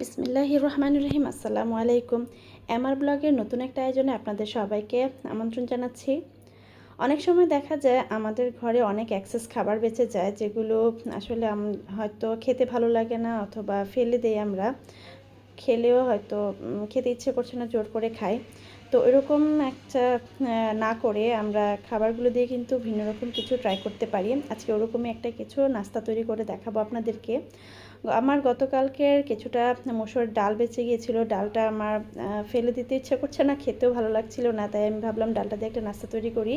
বিসমিল্লাহ রহমান রহিম আসসালামু আলাইকুম। এমআর ব্লগের নতুন একটা আয়োজনে আপনাদের সবাইকে আমন্ত্রণ জানাচ্ছি। অনেক সময় দেখা যায় আমাদের ঘরে অনেক অ্যাক্সেস খাবার বেঁচে যায়, যেগুলো আসলে হয়তো খেতে ভালো লাগে না অথবা ফেলে দেই আমরা। খেলেও হয়তো খেতে ইচ্ছে করছে না, জোর করে খাই। তো এরকম একটা না করে আমরা খাবারগুলো দিয়ে কিন্তু ভিন্ন রকম কিছু ট্রাই করতে পারি। আজকে ওরকমই একটা কিছু নাস্তা তৈরি করে দেখাবো আপনাদেরকে। আমার গতকালকের কিছুটা মসুর ডাল বেঁচে গিয়েছিল। ডালটা আমার ফেলে দিতে ইচ্ছে করছে না, খেতেও ভালো লাগছিল না, তাই আমি ভাবলাম ডালটা দিয়ে একটা নাস্তা তৈরি করি।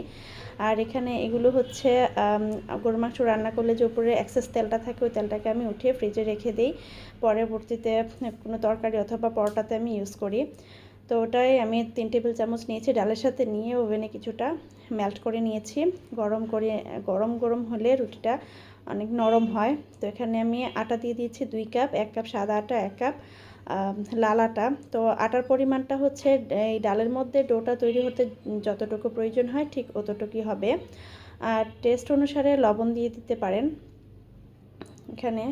আর এখানে এগুলো হচ্ছে গরুর মাংস রান্না করলে যে উপরে এক্সেস তেলটা থাকে, ওই তেলটাকে আমি উঠিয়ে ফ্রিজে রেখে দিই। পরবর্তীতে কোনো তরকারি অথবা পরোটাতে আমি ইউজ করি। তো ওটাই আমি তিন টেবিল চামচ নিয়েছি, ডালের সাথে নিয়ে ওভেনে কিছুটা মেল্ট করে নিয়েছি। গরম করে, গরম গরম হলে রুটিটা অনেক নরম হয়। তো এখানে আমি আটা দিয়ে দিয়েছি দুই কাপ, এক কাপ সাদা আটা, এক কাপ লাল আটা। তো আটার পরিমাণটা হচ্ছে, এই ডালের মধ্যে ডোটা তৈরি হতে যতটুকু প্রয়োজন হয় ঠিক অতটুকুই হবে। আর টেস্ট অনুসারে লবণ দিয়ে দিতে পারেন। এখানে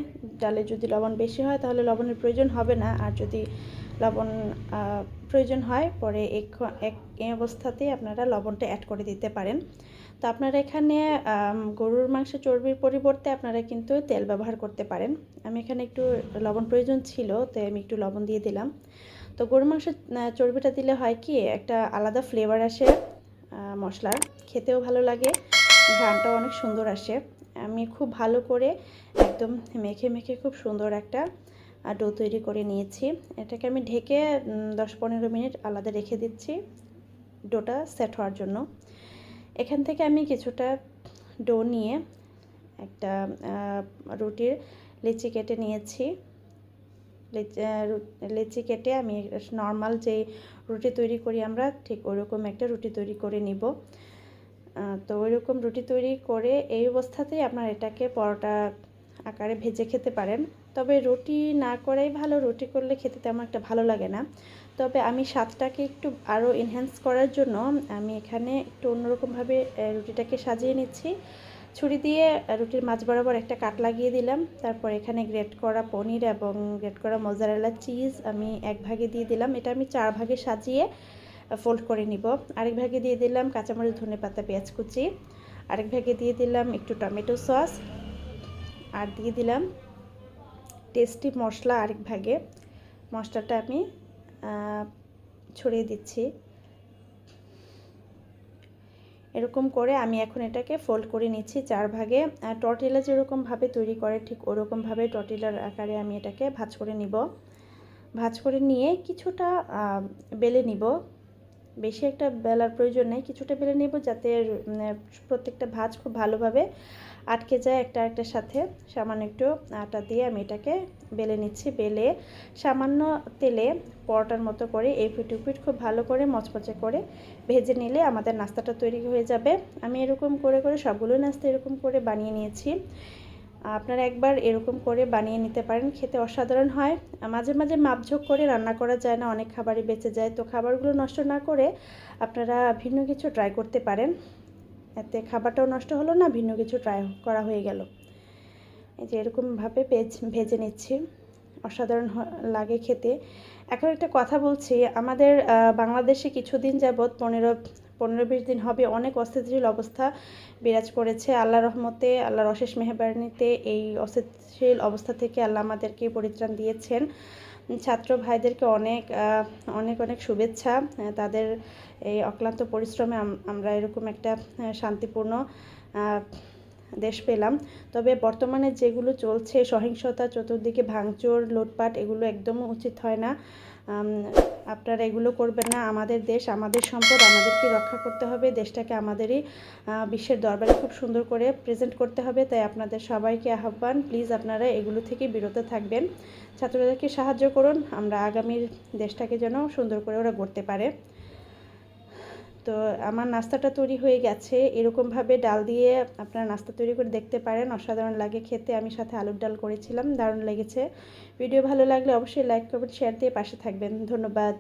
ডালে যদি লবণ বেশি হয় তাহলে লবণের প্রয়োজন হবে না। আর যদি লবণ প্রয়োজন হয় পরে এক অবস্থাতেই আপনারা লবণটা অ্যাড করে দিতে পারেন। তো আপনারা এখানে গরুর মাংস চর্বির পরিবর্তে আপনারা কিন্তু তেল ব্যবহার করতে পারেন। আমি এখানে একটু লবণ প্রয়োজন ছিল তাই আমি একটু লবণ দিয়ে দিলাম। তো গরুর মাংস আহ, চর্বিটা দিলে হয় কি একটা আলাদা ফ্লেভার আসে মশলার। খেতেও ভালো লাগে ঘ্রাণটাও অনেক সুন্দর আসে। আমি খুব ভালো করে একদম মেখে মেখে খুব সুন্দর একটা ডো তৈরি করে নিয়েছি। এটাকে আমি ঢেকে দশ পনেরো মিনিট আলাদা রেখে দিচ্ছি ডোটা সেট হওয়ার জন্য। এখান থেকে আমি কিছুটা ডো নিয়ে একটা রুটির লিচি কেটে নিয়েছি। লিচি- কেটে আমি নর্মাল যে রুটি তৈরি করি আমরা, ঠিক ওরকম একটা রুটি তৈরি করে নিব। তো ওইরকম রুটি তৈরি করে এই অবস্থাতেই আপনার এটাকে পরোটা আকারে ভেজে খেতে পারেন। তবে রুটি না করাই ভালো, রুটি করলে খেতে তেমন একটা ভালো লাগে না। তবে আমি স্বাদটাকে একটু আরও এনহ্যান্স করার জন্য আমি এখানে একটু অন্যরকমভাবে রুটিটাকে সাজিয়ে নিচ্ছি। ছুরি দিয়ে রুটির মাঝ বরাবর একটা কাট লাগিয়ে দিলাম। তারপর এখানে গ্রেট করা পনির এবং গ্রেট করা মোজারেলা চিজ আমি এক ভাগে দিয়ে দিলাম। এটা আমি চার ভাগে সাজিয়ে ফোল্ড করে নিব। আরেক ভাগে দিয়ে দিলাম কাঁচামরিচ ধনে পাতা পেঁয়াজ কুচি। আরেক ভাগে দিয়ে দিলাম একটু টমেটো সস। আর দিয়ে দিলাম টেস্টি মশলা আরেক ভাগে। মশলাটা আমি ছড়িয়ে দিচ্ছি। এরকম করে আমি এখন এটাকে ফোল্ড করে নিচ্ছি চার ভাগে। টর্টিলা যেরকমভাবে তৈরি করে, ঠিক ওরকমভাবে টর্টিলার আকারে আমি এটাকে ভাজ করে নিব। ভাজ করে নিয়ে কিছুটা বেলে নিব। বেশি একটা বেলার প্রয়োজন নেই। কিছুটা বেলে নেব যাতে প্রত্যেকটা ভাজ খুব ভালোভাবে আটকে যায় একটা একটার সাথে। সামান্য একটু আটা দিয়ে আমি এটাকে বেলে নিচ্ছি। বেলে সামান্য তেলে পরোটার মতো করে এই পিট পিট খুব ভালো করে মচমচে করে ভেজে নিলে আমাদের নাস্তাটা তৈরি হয়ে যাবে। আমি এরকম করে করে সবগুলো নাস্তা এরকম করে বানিয়ে নিয়েছি। আপনারা একবার এরকম করে বানিয়ে নিতে পারেন, খেতে অসাধারণ হয়। মাঝে মাঝে মাপঝোক করে রান্না করা যায় না, অনেক খাবারই বেঁচে যায়। তো খাবারগুলো নষ্ট না করে আপনারা ভিন্ন কিছু ট্রাই করতে পারেন। এতে খাবারটাও নষ্ট হলো না, ভিন্ন কিছু ট্রাই করা হয়ে গেল। এই যে এরকমভাবে পেজ ভেজে নিচ্ছি। অসাধারণ লাগে খেতে। এখন একটা কথা বলছি, আমাদের বাংলাদেশে কিছুদিন যাবৎ পনেরো পনেরো বিশ দিন হবে অনেক অস্থিতিশীল অবস্থা বিরাজ করেছে। আল্লাহ রহমতে, আল্লাহর অশেষ মেহবানিতে এই অস্থিতিশীল অবস্থা থেকে আল্লাহ আমাদেরকে পরিত্রাণ দিয়েছেন। ছাত্র ভাইদেরকে অনেক অনেক অনেক শুভেচ্ছা। তাদের এই অক্লান্ত পরিশ্রমে আমরা এরকম একটা শান্তিপূর্ণ দেশ পেলাম। তবে বর্তমানে যেগুলো চলছে, সহিংসতা, চতুর্দিকে ভাঙচুর, লুটপাট, এগুলো একদম উচিত হয় না। আপনারা এগুলো করবেন না। আমাদের দেশ, আমাদের সম্পদ, আমাদেরকে রক্ষা করতে হবে। দেশটাকে আমাদেরই বিশ্বের দরবারে খুব সুন্দর করে প্রেজেন্ট করতে হবে। তাই আপনাদের সবাইকে আহ্বান প্লিজ আপনারা এগুলো থেকে বিরত থাকবেন। ছাত্রদেরকে সাহায্য করুন। আমরা আগামীর দেশটাকে যেন সুন্দর করে ওরা গড়তে পারে। তো আমার নাস্তাটা তৈরি হয়ে গেছে। এরকমভাবে ডাল দিয়ে আপনারা নাস্তা তৈরি করে দেখতে পারেন। অসাধারণ লাগে খেতে। আমি সাথে আলুর ডাল করেছিলাম। দারুণ লেগেছে। ভিডিও ভালো লাগলে অবশ্যই লাইক করবেন শেয়ার দিয়ে পাশে থাকবেন। ধন্যবাদ।